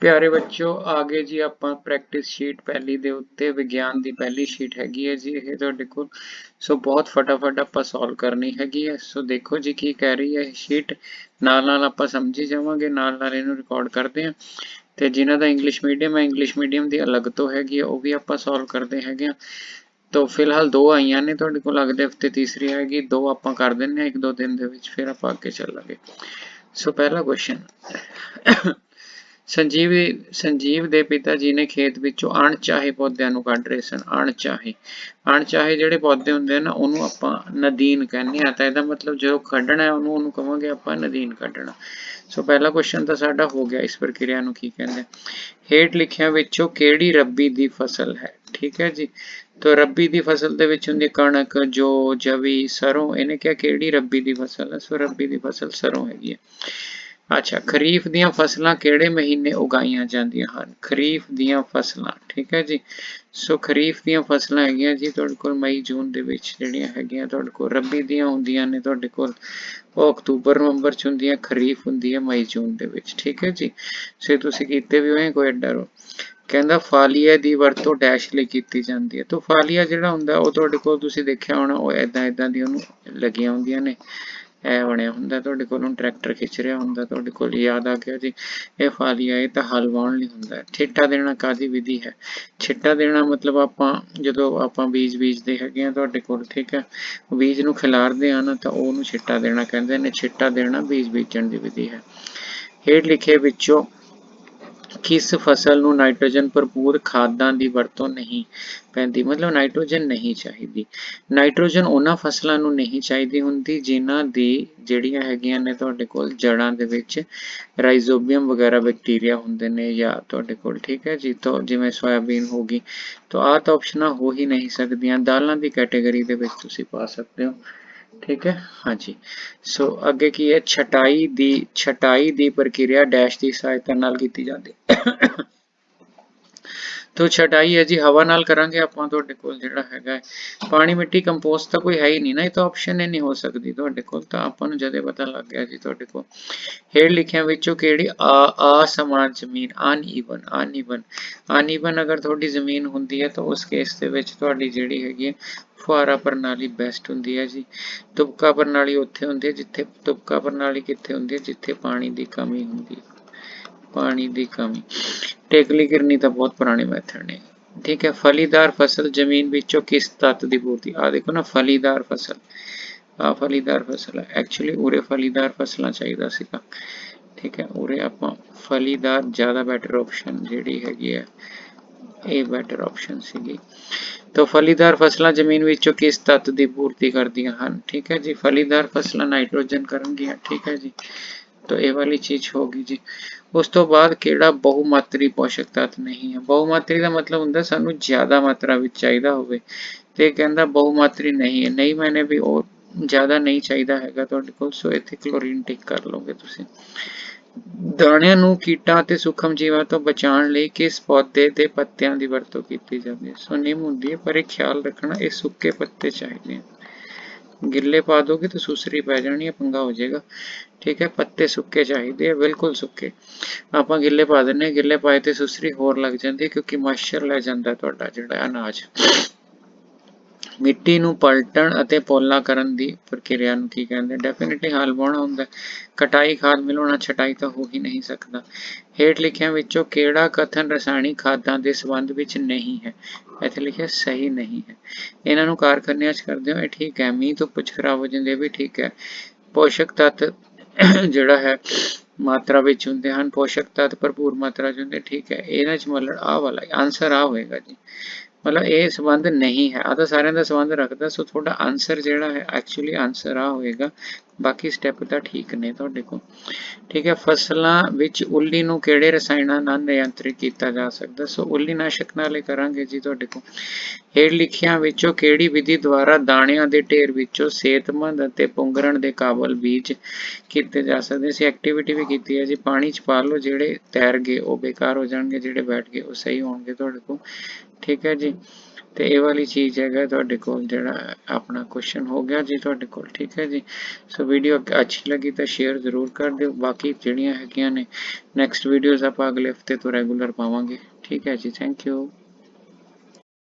ਪਿਆਰੇ ਬੱਚਿਓ, ਆਗੇ ਜੀ ਆਪਾਂ ਪ੍ਰੈਕਟਿਸ ਸ਼ੀਟ ਪਹਿਲੀ ਦੇ ਉੱਤੇ, ਵਿਗਿਆਨ ਦੀ ਪਹਿਲੀ ਸ਼ੀਟ ਹੈਗੀ ਹੈ ਜੀ, ਇਹ ਤੁਹਾਡੇ ਕੋਲ। ਸੋ ਬਹੁਤ ਫਟਾਫਟ ਆਪਾਂ ਸੋਲਵ ਕਰਨੀ ਹੈਗੀ ਹੈ। ਸੋ ਦੇਖੋ ਜੀ ਕੀ ਕਹਿ ਰਹੀ ਹੈ ਇਹ ਸ਼ੀਟ ਨਾਲ ਨਾਲ ਆਪਾਂ ਸਮਝੀ ਜਾਵਾਂਗੇ, ਨਾਲ ਨਾਲ ਇਹਨੂੰ ਰਿਕਾਰਡ ਕਰਦੇ ਹਾਂ। ਤੇ ਜਿਨ੍ਹਾਂ ਦਾ ਇੰਗਲਿਸ਼ ਮੀਡੀਅਮ ਹੈ ਇੰਗਲਿਸ਼ ਮੀਡੀਅਮ ਦੀ ਅਲੱਗ ਤੋਂ ਹੈਗੀ ਹੈ, ਉਹ ਵੀ ਆਪਾਂ ਸੋਲਵ ਕਰਦੇ ਹੈਗੇ ਆ ਤੋ ਫਿਲਹਾਲ ਦੋ ਆਈਆਂ ਨੇ ਤੁਹਾਡੇ ਕੋਲ, ਅਗਲੇ ਹਫ਼ਤੇ ਤੀਸਰੀ ਆਏਗੀ। ਦੋ ਆਪਾਂ ਕਰ ਦਿੰਨੇ ਆ ਇੱਕ ਦੋ ਦਿਨ ਦੇ ਵਿੱਚ, ਫਿਰ ਆਪਾਂ ਅੱਗੇ ਚੱਲਾਂਗੇ। ਸੋ ਪਹਿਲਾ ਕੁਐਸਚਨ ਸੰਜੀਵ ਸੰਜੀਵ ਦੇ ਪਿਤਾ ਜੀ ਨੇ ਖੇਤ ਵਿੱਚੋਂ ਅਣਚਾਹੇ ਪੌਦਿਆਂ ਨੂੰ ਕੱਢ ਰਹੇ ਸਨ, ਅਣਚਾਹੇ। ਅਣਚਾਹੇ ਜਿਹੜੇ ਪੌਦੇ ਹੁੰਦੇ ਨੇ ਉਹਨੂੰ ਆਪਾਂ ਨਦੀਨ ਕਹਿੰਦੇ ਆ ਤਾਂ ਇਹਦਾ ਮਤਲਬ ਜਦੋਂ ਕੱਢਣਾ ਹੈ, ਉਹਨੂੰ ਉਹਨੂੰ ਕਹਾਂਗੇ ਆਪਾਂ ਨਦੀਨ ਕੱਢਣਾ। ਸੋ ਪਹਿਲਾ ਕੁਐਸਚਨ ਤਾਂ ਸਾਡਾ ਹੋ ਗਿਆ, ਇਸ ਪ੍ਰਕਿਰਿਆ ਨੂੰ ਕੀ ਕਹਿੰਦੇ ਹੇਠ ਲਿਖਿਆਂ ਵਿੱਚੋਂ ਕਿਹੜੀ ਰੱਬੀ ਦੀ ਫਸਲ ਹੈ? ਠੀਕ ਹੈ ਜੀ? ਤੋ ਰੱਬੀ ਦੀ ਫਸਲ ਦੇ ਵਿੱਚ ਹੁੰਦੀ ਕਣਕ, ਜੋ, ਜਵੀ, ਸਰੋਂ। ਇਹਨੇ ਕਿਹਾ ਕਿਹੜੀ ਰੱਬੀ ਦੀ ਫਸਲ ਹੈ? ਸੋ ਰੱਬੀ ਦੀ ਫਸਲ ਸਰੋਂ ਹੈਗੀ ਹੈ। ਅੱਛਾ, ਖਰੀਫ ਦੀਆਂ ਫਸਲਾਂ ਕਿਹੜੇ ਮਹੀਨੇ ਉਗਾਈਆਂ ਜਾਂਦੀਆਂ ਹਨ? ਖਰੀਫ ਦੀਆਂ ਫਸਲਾਂ, ਠੀਕ ਹੈ ਜੀ? ਸੋ ਖਰੀਫ ਦੀਆਂ ਫਸਲਾਂ ਹੈਗੀਆਂ ਜੀ ਤੁਹਾਡੇ ਕੋਲ ਮਈ, ਜੂਨ ਦੇ ਵਿੱਚ ਜਿਹੜੀਆਂ ਹੈਗੀਆਂ ਤੁਹਾਡੇ ਕੋਲ, ਰੱਬੀ ਦੀਆਂ ਹੁੰਦੀਆਂ ਨੇ ਤੁਹਾਡੇ ਕੋਲ, ਉਹ ਅਕਤੂਬਰ, ਨਵੰਬਰ ਚ ਹੁੰਦੀਆਂ, ਖਰੀਫ ਹੁੰਦੀ ਹੈ ਮਈ, ਜੂਨ ਦੇ ਵਿੱਚ, ਠੀਕ ਹੈ ਜੀ? ਸੋ ਤੁਸੀਂ ਕੀਤੇ ਵੀ ਹੋਏ ਕੋਈ ਡਰ ਕਹਿੰਦਾ ਫਾਲੀਆ ਦੀ ਵਰਤੋਂ ਡੈਸ਼ ਲਈ ਕੀਤੀ ਜਾਂਦੀ ਹੈ। ਤਾਂ ਫਾਲੀਆ ਜਿਹੜਾ ਹੁੰਦਾ, ਉਹ ਤੁਹਾਡੇ ਕੋਲ ਤੁਸੀਂ ਦੇਖਿਆ ਹੋਣਾ, ਉਹ ਐਦਾਂ ਐਦਾਂ ਦੀ ਉਹਨੂੰ ਲੱਗੀਆਂ ਹੁੰਦੀਆਂ ਨੇ। ਇਹ ਬਣਿਆ ਹੁੰਦਾ, ਤੁਹਾਡੇ ਕੋਲ ਨੂੰ ਟਰੈਕਟਰ ਖਿੱਚ ਰਿਹਾ ਹੁੰਦਾ, ਤੁਹਾਡੇ ਕੋਲ ਯਾਦ ਆ ਗਿਆ ਜੀ। ਇਹ ਫਾਲੀਆ ਇਹ ਤਾਂ ਹਲ ਵਾਉਣ ਲਈ ਹੁੰਦਾ। ਛਿੱਟਾ ਦੇਣਾ ਕਾਦੀ ਵਿਧੀ ਹੈ? ਛਿੱਟਾ ਦੇਣਾ ਮਤਲਬ ਆਪਾਂ, ਜਦੋਂ ਆਪਾਂ ਬੀਜ ਬੀਜਦੇ ਹੈਗੇ ਆ ਤੁਹਾਡੇ ਕੋਲ, ਠੀਕ ਹੈ? ਬੀਜ ਨੂੰ ਖਿਲਾਰਦੇ ਆ ਨਾ, ਤਾਂ ਉਹਨੂੰ ਛਿੱਟਾ ਦੇਣਾ ਕਹਿੰਦੇ ਨੇ। ਛਿੱਟਾ ਦੇਣਾ ਬੀਜ ਬੀਜਣ ਦੀ ਵਿਧੀ ਹੈ। ਹੇਠ ਲਿਖੇ ਵਿੱਚੋਂ ਕਿਸ ਫਸਲ ਨੂੰ ਨਾਈਟ੍ਰੋਜਨ ਭਰਪੂਰ ਖਾਦਾਂ ਦੀ ਵਰਤੋਂ ਨਹੀਂ ਪੈਂਦੀ? ਮਤਲਬ ਨਾਈਟ੍ਰੋਜਨ ਨਹੀਂ ਚਾਹੀਦੀ। ਨਾਈਟ੍ਰੋਜਨ ਉਹਨਾਂ ਫਸਲਾਂ ਨੂੰ ਨਹੀਂ ਚਾਹੀਦੀ ਹੁੰਦੀ ਜਿਨ੍ਹਾਂ ਦੀ ਜਿਹੜੀਆਂ ਹੈਗੀਆਂ ਨੇ ਤੁਹਾਡੇ ਕੋਲ ਜੜਾਂ ਦੇ ਵਿੱਚ ਰਾਈਜ਼ੋਬੀਅਮ ਵਗੈਰਾ ਬੈਕਟੀਰੀਆ ਹੁੰਦੇ ਨੇ ਜਾਂ ਤੁਹਾਡੇ ਕੋਲ, ਠੀਕ ਹੈ ਜੀ, ਤੋਂ ਜਿਵੇਂ ਸੋਇਆਬੀਨ ਹੋ ਗਈ, ਤਾਂ ਆਹ ਤਾਂ ਆਪਸ਼ਨਾਂ ਹੋ ਹੀ ਨਹੀਂ ਸਕਦੀਆਂ। ਦਾਲਾਂ ਦੀ ਕੈਟਾਗਰੀ ਦੇ ਵਿੱਚ ਤੁਸੀਂ ਪਾ ਸਕਦੇ ਹੋ। ਠੀਕ ਹੈ? ਹਾਂਜੀ। ਸੋ ਅੱਗੇ ਕੀ ਹੈ? ਛਟਾਈ ਦੀ ਛਟਾਈ ਦੀ ਪ੍ਰਕਿਰਿਆ ਡੈਸ਼ ਦੀ ਸਹਾਇਤਾ ਨਾਲ ਕੀਤੀ ਜਾਂਦੀ ਤੋ ਛਟਾਈ ਹੈ ਜੀ, ਹਵਾ ਨਾਲ ਕਰਾਂਗੇ ਆਪਾਂ ਤੁਹਾਡੇ ਕੋਲ ਜਿਹੜਾ ਹੈਗਾ ਪਾਣੀ ਮਿੱਟੀ ਕੰਪੋਸਟ ਤਾਂ ਕੋਈ ਹੈ ਹੀ ਨਹੀਂ ਨਾ, ਇਹ ਤਾਂ ਆਪਸ਼ਨ ਹੀ ਨਹੀਂ ਹੋ ਸਕਦੀ ਤੁਹਾਡੇ ਕੋਲ, ਤਾਂ ਆਪਾਂ ਨੂੰ ਜਦੇ ਪਤਾ ਲੱਗ ਗਿਆ ਜੀ ਤੁਹਾਡੇ ਕੋਲ। ਹੇਠ ਲਿਖਿਆਂ ਵਿੱਚੋਂ ਕਿਹੜੀ ਆ ਅਸਮਾਨ ਜ਼ਮੀਨ ਅਨਈਵਨ ਅਨਈਵਨ ਅਨਈਵਨ ਅਗਰ ਤੁਹਾਡੀ ਜ਼ਮੀਨ ਹੁੰਦੀ ਹੈ ਤਾਂ ਉਸ ਕੇਸ ਦੇ ਵਿੱਚ ਤੁਹਾਡੀ ਜਿਹੜੀ ਹੈਗੀ ਹੈ ਫੁਆਰਾ ਪ੍ਰਣਾਲੀ ਬੈਸਟ ਹੁੰਦੀ ਹੈ ਜੀ। ਤੁਪਕਾ ਪ੍ਰਣਾਲੀ ਉੱਥੇ ਹੁੰਦੀ ਹੈ ਜਿੱਥੇ, ਤੁਪਕਾ ਪ੍ਰਣਾਲੀ ਕਿੱਥੇ ਹੁੰਦੀ ਹੈ? ਜਿੱਥੇ ਪਾਣੀ ਦੀ ਕਮੀ ਹੁੰਦੀ ਹੈ। ਪਾਣੀ ਦੀ ਕਮੀ। ਟੇਕਲੀ ਕਿਰਨੀ ਤਾਂ ਬਹੁਤ ਪੁਰਾਣੇ ਮੈਥਡ ਨੇ। ਠੀਕ ਹੈ, ਫਲੀਦਾਰ ਫਸਲ ਜ਼ਮੀਨ ਵਿੱਚੋਂ ਕਿਸ ਤੱਤ ਦੀ ਪੂਰਤੀ? ਆ ਦੇਖੋ ਨਾ, ਫਲੀਦਾਰ ਫਸਲ। ਆ ਫਲੀਦਾਰ ਫਸਲ ਹੈ। ਐਕਚੁਅਲੀ ਉਰੇ ਫਲੀਦਾਰ ਫਸਲਾਂ ਚਾਹੀਦਾ ਸੀਗਾ। ਠੀਕ ਹੈ, ਉਰੇ ਆਪਾਂ ਫਲੀਦਾਰ ਜ਼ਿਆਦਾ ਬੈਟਰ ਆਪਸ਼ਨ ਜਿਹੜੀ ਹੈਗੀ ਹੈ, ਇਹ ਬੈਟਰ ਆਪਸ਼ਨ ਸੀਗੀ। ਤਾਂ ਫਲੀਦਾਰ ਫਸਲਾਂ ਜ਼ਮੀਨ ਵਿੱਚੋਂ ਕਿਸ ਤੱਤ ਦੀ ਪੂਰਤੀ ਕਰਦੀਆਂ ਹਨ? ਠੀਕ ਹੈ ਜੀ, ਫਲੀਦਾਰ ਫਸਲਾਂ ਨਾਈਟ੍ਰੋਜਨ ਕਰਨਗੀਆਂ। ਠੀਕ ਹੈ ਜੀ। ਤਾਂ ਇਹ ਵਾਲੀ ਚੀਜ਼ ਹੋਗੀ ਜੀ। ਉਸ ਤੋਂ ਬਾਅਦ ਕਿਹੜਾ ਬਹੁਮਾਤਰੀ ਪੋਸ਼ਕ ਤੱਤ ਨਹੀਂ ਹੈ? ਬਹੁਮਾਤਰੀ ਦਾ ਮਤਲਬ ਹੁੰਦਾ ਸਾਨੂੰ ਜ਼ਿਆਦਾ ਮਾਤਰਾ ਵਿੱਚ ਚਾਹੀਦਾ ਹੋਵੇ ਤੇ ਕਹਿੰਦਾ ਬਹੁਮਾਤਰੀ ਨਹੀਂ ਹੈ। ਨਹੀਂ ਮੈਨੇ ਵੀ ਉਹ ਜ਼ਿਆਦਾ ਨਹੀਂ ਚਾਹੀਦਾ ਹੈਗਾ ਤੁਹਾਡੇ ਕੋਲ, ਸੋ ਇੱਥੇ ਕਲੋਰੀਨ ਟਿਕ ਕਰ ਲਓਗੇ ਤੁਸੀਂ। ਦਾਣਿਆਂ ਨੂੰ ਕੀਟਾਂ ਅਤੇ ਸੂਖਮ ਜੀਵਾਂ ਤੋਂ ਬਚਾਉਣ ਲਈ ਕਿਸ ਪੌਦੇ ਦੇ ਪੱਤਿਆਂ ਦੀ ਵਰਤੋਂ ਕੀਤੀ ਜਾਂਦੀ ਹੈ? ਸੋ ਨਿੰਮ ਹੁੰਦੀ ਹੈ, ਪਰ ਇਹ ਖਿਆਲ ਰੱਖਣਾ ਇਹ ਸੁੱਕੇ ਪੱਤੇ ਚਾਹੀਦੇ ਹਨ। ਗਿੱਲੇ ਪਾ ਦੋਗੇ ਤਾਂ ਸੁਸਰੀ ਪੈ ਜਾਣੀ ਹੈ ਪੰਗਾ ਹੋ ਜਾਏਗਾ। ਠੀਕ ਹੈ, ਪੱਤੇ ਸੁੱਕੇ ਚਾਹੀਦੇ ਆ, ਬਿਲਕੁਲ ਸੁੱਕੇ। ਆਪਾਂ ਗਿੱਲੇ ਪਾ ਦਿੰਨੇ ਗਿੱਲੇ ਪਾਏ ਤੇ ਸੁਸਰੀ ਹੋਰ ਲੱਗ ਜਾਂਦੀ ਕਿਉਂਕਿ ਮਾਇਸਚਰ ਲੈ ਜਾਂਦਾ ਤੁਹਾਡਾ ਜਿਹੜਾ ਅਨਾਜ। ਮਿੱਟੀ ਨੂੰ ਪਲਟਣ ਅਤੇ ਪੋਲਾ ਕਰਨ ਦੀ ਪ੍ਰਕਿਰਿਆ ਨੂੰ ਕੀ ਕਹਿੰਦੇ ਡੈਫੀਨਿਟਲੀ ਹਲ ਵਾਉਣਾ ਹੁੰਦਾ ਕਟਾਈ, ਖਾਦ ਮਿਲਾਉਣਾ, ਛਟਾਈ ਤਾਂ ਹੋ ਹੀ ਨਹੀਂ ਸਕਦਾ। ਹੇਠ ਲਿਖਿਆਂ ਵਿੱਚੋਂ ਕਿਹੜਾ ਕਥਨ ਰਸਾਇਣਿਕ ਖਾਦਾਂ ਦੇ ਸੰਬੰਧ ਵਿੱਚ ਨਹੀਂ ਹੈ? ਇੱਥੇ ਲਿਖਿਆ ਸਹੀ ਨਹੀਂ ਹੈ। ਇਹਨਾਂ ਨੂੰ ਕਾਰਖਾਨਿਆਂ 'ਚ ਕਰਦੇ ਹੋ, ਇਹ ਠੀਕ ਹੈ। ਮੀਂਹ ਤੋਂ ਪੁੱਛ ਖਰਾਬ ਹੋ ਜਾਂਦੇ ਵੀ ਠੀਕ ਹੈ। ਪੋਸ਼ਕ ਤੱਤ ਜਿਹੜਾ ਹੈ, ਮਾਤਰਾ ਵਿੱਚ ਹੁੰਦੇ ਹਨ। ਪੋਸ਼ਕ ਤੱਤ ਭਰਪੂਰ ਮਾਤਰਾ 'ਚ ਹੁੰਦੇ, ਠੀਕ ਹੈ। ਇਹਨਾਂ 'ਚ ਮਤਲਬ ਆ ਵਾਲਾ ਆਨਸਰ ਆ ਹੋਏਗਾ ਜੀ। ਮਤਲਬ ਇਹ ਸੰਬੰਧ ਨਹੀਂ ਹੈ। ਆ ਤਾਂ ਸਾਰਿਆਂ ਦਾ ਸੰਬੰਧ ਰੱਖਦਾ। ਸੋ ਤੁਹਾਡਾ ਆਨਸਰ ਜਿਹੜਾ ਹੈ ਐਕਚੁਅਲੀ ਆਨਸਰ ਆ ਹੋਏਗਾ। ਬਾਕੀ ਸਟੈਪ ਤਾਂ ਠੀਕ ਨੇ ਤੁਹਾਡੇ ਕੋਲ। ਠੀਕ ਹੈ, ਫਸਲਾਂ ਵਿੱਚ ਉੱਲੀ ਨੂੰ ਕਿਹੜੇ ਰਸਾਇਣਾਂ ਨਾਲ ਨਿਯੰਤਰਿਤ ਕੀਤਾ ਜਾ ਸਕਦਾ? ਸੋ ਉੱਲੀ ਨਾਸ਼ਕ ਨਾਲ ਕਰਾਂਗੇ ਜੀ ਤੁਹਾਡੇ ਕੋਲ। ਹੇਠ ਲਿਖਿਆਂ ਵਿੱਚੋਂ ਕਿਹੜੀ ਵਿਧੀ ਦੁਆਰਾ ਦਾਣਿਆਂ ਦੇ ਢੇਰ ਵਿੱਚੋਂ ਸਿਹਤਮੰਦ ਅਤੇ ਪੁੰਗਰਣ ਦੇ ਕਾਬਲ ਬੀਜ ਕੀਤੇ ਜਾ ਸਕਦੇ? ਸੀ ਐਕਟੀਵਿਟੀ ਵੀ ਕੀਤੀ ਹੈ ਜੀ। ਪਾਣੀ ਚ ਪਾ ਲਓ, ਜਿਹੜੇ ਤੈਰ ਗਏ, ਉਹ ਬੇਕਾਰ ਹੋ ਜਾਣਗੇ, ਜਿਹੜੇ ਬੈਠ ਗਏ, ਉਹ ਸਹੀ ਹੋਣਗੇ ਤੁਹਾਡੇ ਕੋਲ। ਠੀਕ ਹੈ ਜੀ। ਤੇ ਇਹ ਵਾਲੀ ਚੀਜ਼ ਹੈਗਾ ਤੁਹਾਡੇ ਕੋਲ ਜਿਹੜਾ ਆਪਣਾ ਕੁਐਸਚਨ ਹੋ ਗਿਆ ਜੀ ਤੁਹਾਡੇ ਕੋਲ, ਠੀਕ ਹੈ ਜੀ? ਸੋ ਵੀਡੀਓ ਅੱਛੀ ਲੱਗੀ ਤਾਂ ਸ਼ੇਅਰ ਜ਼ਰੂਰ ਕਰ ਦਿਓ, ਬਾਕੀ ਜਿਹੜੀਆਂ ਹੈਗੀਆਂ ਨੇ ਨੈਕਸਟ ਵੀਡੀਓਜ਼ ਆਪਾਂ ਅਗਲੇ ਹਫ਼ਤੇ ਤੋਂ ਰੈਗੂਲਰ ਪਾਵਾਂਗੇ, ਠੀਕ ਹੈ ਜੀ? Thank you